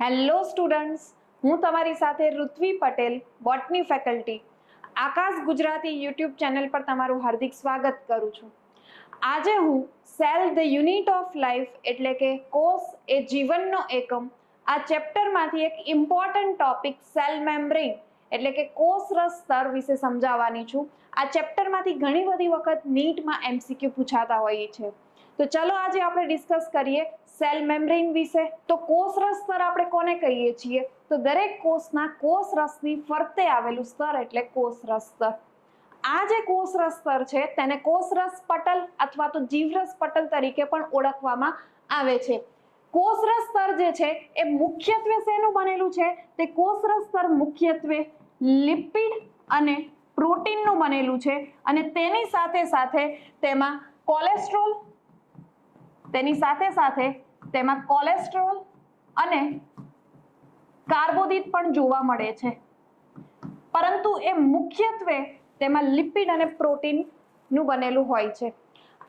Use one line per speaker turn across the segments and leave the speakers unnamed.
Hello students હું તમારી સાથે Ritvi Patel, botany faculty Akash Gujarati YouTube channel પર તમારું હાર્દિક સ્વાગત કરું છું. આજે હું cell the unit of life એટલે કે કોષ એ જીવનનો એકમ, આ ચેપ્ટરમાંથી એક ઇમ્પોર્ટન્ટ ટોપિક સેલ મેમ્બ્રેન એટલે કે કોષરસ સ્તર વિશે સમજાવવાની છું. આ ચેપ્ટરમાંથી ઘણી બધી વખત નીટમાં એમસીક્યુ પૂછાતા હોય છે તો ચલો આજે આપણે ડિસ્કસ કરીએ સેલ મેમ્બ્રેન વિશે. તો કોષરસ સ્તર આપણે કોને કહીએ છીએ? તો દરેક કોષના કોષરસની ફરતે આવેલું સ્તર એટલે કોષરસ સ્તર. આ જે કોષરસ સ્તર છે, તેને કોષરસ પટલ અથવા તો જીવરસ પટલ તરીકે પણ ઓળખવામાં આવે છે. કોષરસ સ્તર જે છે, એ મુખ્યત્વે શેનું બનેલું છે? તે કોષરસ સ્તર મુખ્યત્વે લિપિડ અને પ્રોટીનનું બનેલું છે. અને તેની સાથે સાથે તેમાં કોલેસ્ટ્રોલ તેની સાથે સાથે તેમાં કોલેસ્ટ્રોલ અને કાર્બોદિત પણ જોવા મળે છે. પરંતુ એ મુખ્યત્વે તેમાં લિપિડ અને પ્રોટીનનું બનેલું હોય છે.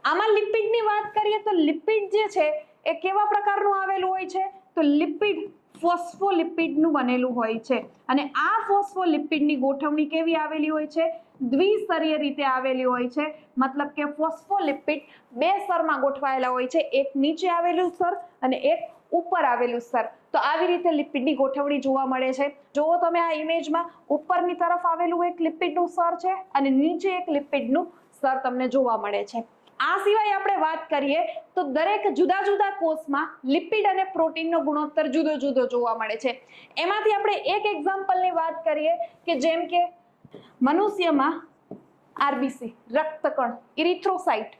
આમાં લિપિડની વાત કરીએ તો લિપિડ જે છે એ કેવા પ્રકારનું આવેલું હોય છે? તો લિપિડ ફોસ્ફોલિપિડનું બનેલું હોય છે. અને આ ફોસ્ફોલિપિડની ગોઠવણી કેવી આવેલી હોય છે? દ્વિસ્તરીય રીતે આવેલી હોય છે. મતલબ કે ફોસ્ફોલિપિડ બે સ્તરમાં ગોઠવાયેલા હોય છે. એક નીચે આવેલું સ્તર અને એક ઉપર આવેલું સ્તર. તો આવી રીતે લિપિડની ગોઠવણી જોવા મળે છે. જુઓ તમે આ ઇમેજમાં ઉપરની તરફ આવેલું એક લિપિડનું સ્તર છે અને નીચે એક લિપિડનું સ્તર તમને જોવા મળે છે. આ સિવાય આપણે વાત કરીએ તો દરેક જુદા જુદા કોષમાં લિપિડ અને પ્રોટીનનો ગુણોત્તર જુદો જુદો જોવા મળે છે. એમાંથી આપણે એક એક્ઝામ્પલની વાત કરીએ કે જેમ કે મનુષ્યમાં આરબીસી, રક્તકણ ઇરિથ્રોસાઇટ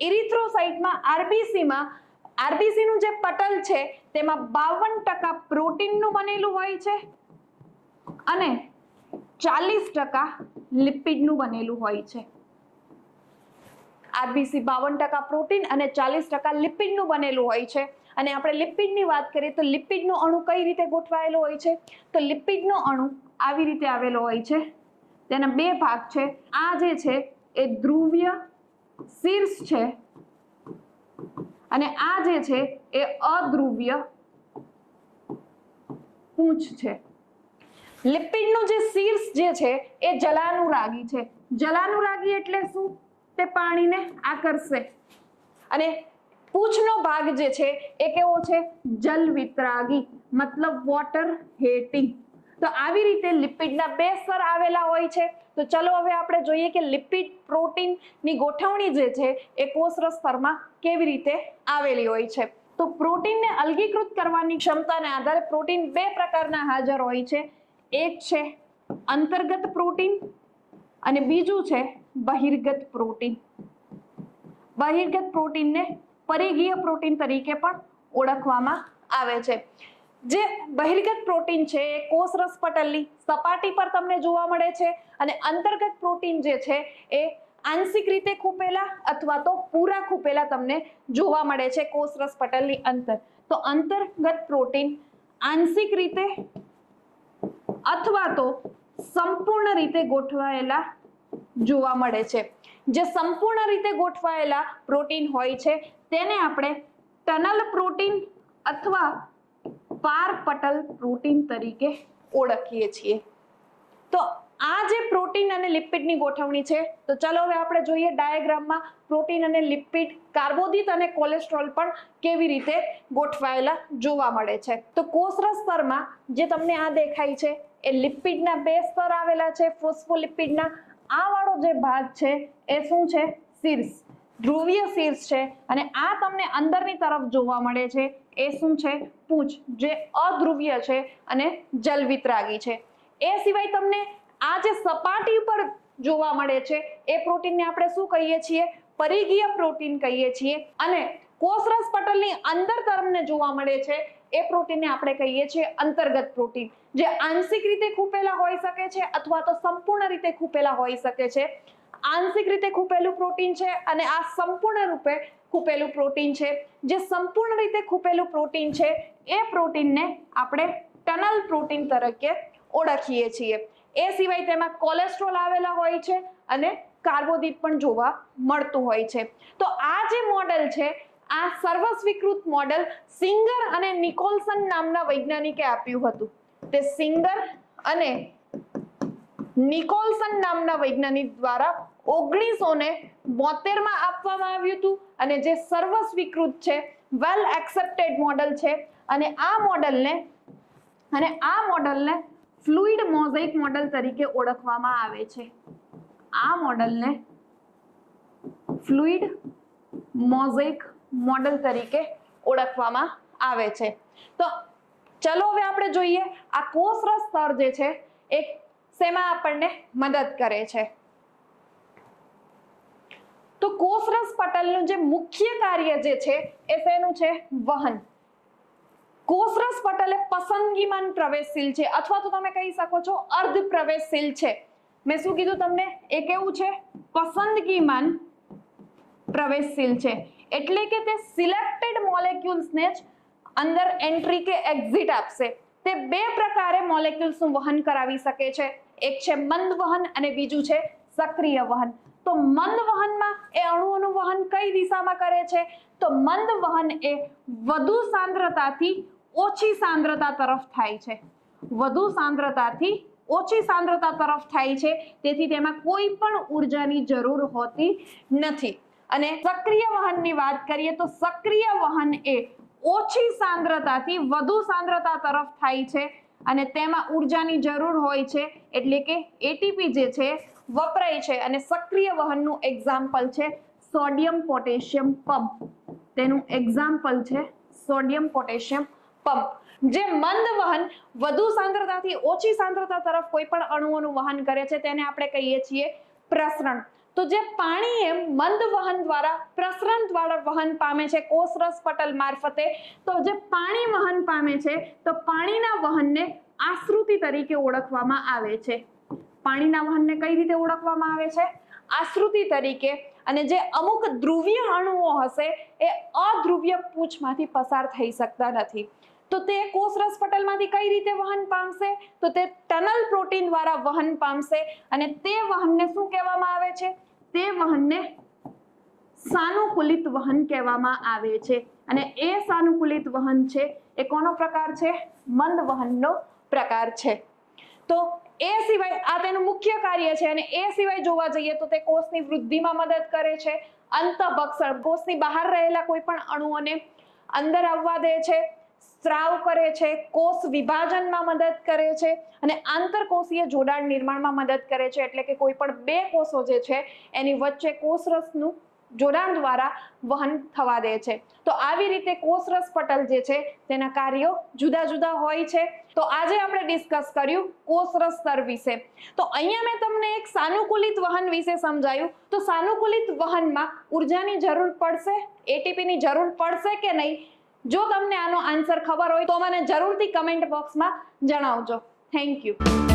ઇરિથ્રોસાઇટમાં આરબીસીમાં, આરબીસીનું જે પટલ છે, તેમાં બાવન ટકા પ્રોટીનનું બનેલું હોય છે અને ચાલીસ ટકા લિપિડનું બનેલું હોય છે. આરબીસી બાવન ટકા પ્રોટીન અને ચાલીસ ટકા લિપિડનું બનેલું હોય છે. અને આપણે લિપિડની વાત કરીએ તો લિપિડનો અણુ કઈ રીતે ગોઠવાયેલો હોય છે? તો લિપિડનો અણુ આવી રીતે આવેલો હોય છે. તેના બે ભાગ છે. આ જે છે એ ધ્રુવ્ય શીર્ષ છે. અને આ જે છે એ અધ્રુવ્ય પૂંછ છે. લિપિડનું જે શીર્ષ જે છે એ જલાનુરાગી છે. જલાનુરાગી એટલે શું? તે પાણીને આકર્ષે. અને પૂંછનો ભાગ જે છે, એ કેવો છે? જલ વિતરાગી, મતલબ વોટર હેટિંગ તો આવી રીતે લિપિડના બે સ્તર આવેલા હોય છે. તો ચલો હવે આપણે જોઈએ કે લિપિડ પ્રોટીનની ગોઠવણી જે છે, એ કોષર સ્તરમાં કેવી રીતે આવેલી હોય છે. તો પ્રોટીનને અલગીકૃત કરવાની ક્ષમતાને આધારે પ્રોટીન બે પ્રકારના હાજર હોય છે. એક છે અંતર્ગત પ્રોટીન અને બીજું છે બહિર્ગત પ્રોટીન. બહિર્ગત પ્રોટીનને પરિઘીય પ્રોટીન તરીકે પણ ઓળખવામાં આવે છે. જે બહિર્ગત પ્રોટીન છે એ કોષરસ પટલની સપાટી પર તમને જોવા મળે છે અને અંતર્ગત પ્રોટીન જે છે એ આંશિક રીતે ખૂપેલા અથવા તો પૂરા ખૂપેલા તમને જોવા મળે છે કોષરસ પટલની અંતર. તો અંતર્ગત પ્રોટીન આંશિક રીતે અથવા તો સંપૂર્ણ રીતે ગોઠવાયેલા જોવા મળે છે. જે સંપૂર્ણ રીતે ગોઠવાયેલા પ્રોટીન હોય છે, તેને આપણે ટનલ પ્રોટીન અથવા પારપટલ પ્રોટીન તરીકે ઓળખીએ છીએ. તો આ જે પ્રોટીન અને લિપિડની ગોઠવણી છે, તો ચલો હવે આપણે જોઈએ ડાયાગ્રામમાં પ્રોટીન અને લિપિડ કાર્બોદિત અને કોલેસ્ટ્રોલ પણ કેવી રીતે ગોઠવાયેલા જોવા મળે છે. તો કોષરસ સ્તરમાં જે તમને આ દેખાય છે, એ લિપિડના બે સ્તર આવેલા છે, ફોસ્ફોલિપિડના આ વાળો જે ભાગ છે એ શું છે? શીર્ષ. ધ્રુવીય શીર્ષ છે અને આ તમને અંદરની તરફ જોવા મળે છે. એ શું છે? પૂંછ, જે અધ્રુવીય છે અને જલવિતરાગી છે. એ સિવાય તમને આ જે સપાટી પર જોવા મળે છે, એ પ્રોટીનને આપણે શું કહીએ છીએ? પરિઘીય પ્રોટીન કહીએ છીએ. અને કોષરસ પટલની અંદર તમને જોવા મળે છે. એ પ્રોટીનને આપણે કહીએ છીએ અંતર્ગત પ્રોટીન. જે આંશિક રીતે ખૂપેલા હોઈ શકે છે અથવા તો સંપૂર્ણ રીતે ખૂપેલા હોઈ શકે છે. આંશિક રીતે ખૂપેલું પ્રોટીન છે અને આ સંપૂર્ણ રૂપે ખૂપેલું પ્રોટીન છે. જે સંપૂર્ણ રીતે ખૂપેલું પ્રોટીન છે, એ પ્રોટીનને આપણે ટનલ પ્રોટીન તરીકે ઓળખીએ છીએ. એ સિવાય તેમાં કોલેસ્ટ્રોલ આવેલા હોય છે અને કાર્બોદિત પણ જોવા મળતું હોય છે. તો આ જે મોડેલ છે આ સર્વસ્વીકૃત મોડેલ સિંગર અને નિકોલસન નામના વૈજ્ઞાનિકે આપ્યું હતું. તે સિંગર અને નિકોલસન નામના વૈજ્ઞાનિક દ્વારા ઓગણીસો ને બોતેરમાં આપવામાં આવ્યું હતું અને જે સર્વસ્વીકૃત છે વેલ એક્સેપ્ટેડ મોડલ છે અને આ મોડલને અને આ મોડલને ફ્લુઇડ મોઝાઇક મોડલ તરીકે ઓળખવામાં આવે છે. આ મોડલને ફ્લુઇડ મોઝેઇક મોડલ તરીકે ઓળખવામાં આવે છે. તો ચલો હવે આપણે જોઈએ, આ કોષરસ સ્તર જે છે, એ શેમાં આપણને મદદ કરે છે? તો કોષરસ પટલનું જે મુખ્ય કાર્ય જે છે, એ શેનું છે? વહન. કોષરસ પટલ એ પસંદગીમાન પ્રવેશશીલ છે, અથવા તો તમે કહી શકો છો અર્ધ પ્રવેશશીલ છે. મેં શું કીધું તમને? એ કેવું છે? પસંદગીમાન પ્રવેશશીલ છે. એટલે કે તે સિલેક્ટેડ મોલેક્યુલ્સને જ અંદર એન્ટ્રી કે એક્ઝિટ આપશે. તે બે પ્રકારે મોલેક્યુલ્સનું વહન કરાવી શકે છે. એક છે મંદ વહન અને બીજું છે સક્રિય વહન. તો મંદ વહનમાં એ અણુઓનું વહન કઈ દિશામાં કરે છે? તો મંદ વહન એ વધુ સાંદ્રતાથી ઓછી સાંદ્રતા તરફ થાય છે. વધુ સાંદ્રતાથી ઓછી સાંદ્રતા તરફ થાય છે. તેથી તેમાં કોઈ પણ ઉર્જાની જરૂર હોતી નથી. અને સક્રિય વહનની વાત કરીએ તો સક્રિય વહન એ ઓછી સાંદ્રતાથી વધુ સાંદ્રતા તરફ થાય છે અને તેમાં ઉર્જાની જરૂર હોય છે એટલે કે એટીપી જે છે વપરાય છે અને સક્રિય વહનનું એક્ઝામ્પલ છે સોડિયમ પોટેશિયમ પંપ તેનું એક્ઝામ્પલ છે સોડિયમ પોટેશિયમ પંપ જે મંદ વહન વધુ સાંદ્રતાથી ઓછી સાંદ્રતા તરફ કોઈ પણ અણુઓનું વહન કરે છે તેને આપણે કહીએ છીએ પ્રસરણ. તો જે પાણી એમ મંદ વહન દ્વારા, પ્રસરણ દ્વારા વહન પામે છે કોષરસ પટલ મારફતે, તો જે પાણી વહન પામે છે, તો પાણીના વહનને આશ્રુતિ તરીકે ઓળખવામાં આવે છે. પાણીના વહનને કઈ રીતે ઓળખવામાં આવે છે? આશ્રુતિ તરીકે, અને જે અમુક ધ્રુવીય અણુઓ હશે, એ અધ્રુવ્ય પૂંછમાંથી પસાર થઈ શકતા નથી. તો તે કોષરસ પટલમાંથી કઈ રીતે વહન પામશે? તો તે ટનલ પ્રોટીન દ્વારા વહન પામશે અને તે વહનને શું કહેવામાં આવે છે? તે વહનને સાનુકૂલિત વહન કહેવામાં આવે છે. અને એ સાનુકૂલિત વહન છે એ કોનો પ્રકાર છે? મંદ વહનનો પ્રકાર છે. તો એ સિવાય આ તેનું મુખ્ય કાર્ય છે અને એ સિવાય જોવા જઈએ તો તે કોષની વૃદ્ધિમાં મદદ કરે છે. અંતભક્ષણ કોષની બહાર રહેલા કોઈ પણ અણુઓને અંદર આવવા દે છે. સ્ત્રાવ કરે છે, કોષ વિભાજનમાં મદદ કરે છે અને આંતરકોષીય જોડાણ નિર્માણમાં મદદ કરે છે. એટલે કે કોઈ પણ બે કોષો જે છે, એની વચ્ચે કોષરસનું જોડાણ દ્વારા વહન થવા દે છે. તો આવી રીતે કોષરસ પટલ જે છે, તેના કાર્યો જુદા જુદા હોય છે. તો આજે આપણે ડિસ્કસ કર્યું કોષરસ સ્તર વિશે. તો અહીંયા મેં તમને એક સાનુકૂલિત વહન વિશે સમજાયું. તો સાનુકૂલિત વહનમાં ઉર્જાની જરૂર પડશે? એટીપીની જરૂર પડશે કે નહીં? જો તમને આનો આન્સર ખબર હોય તો મને જરૂરથી કમેન્ટ બોક્સમાં જણાવજો. Thank you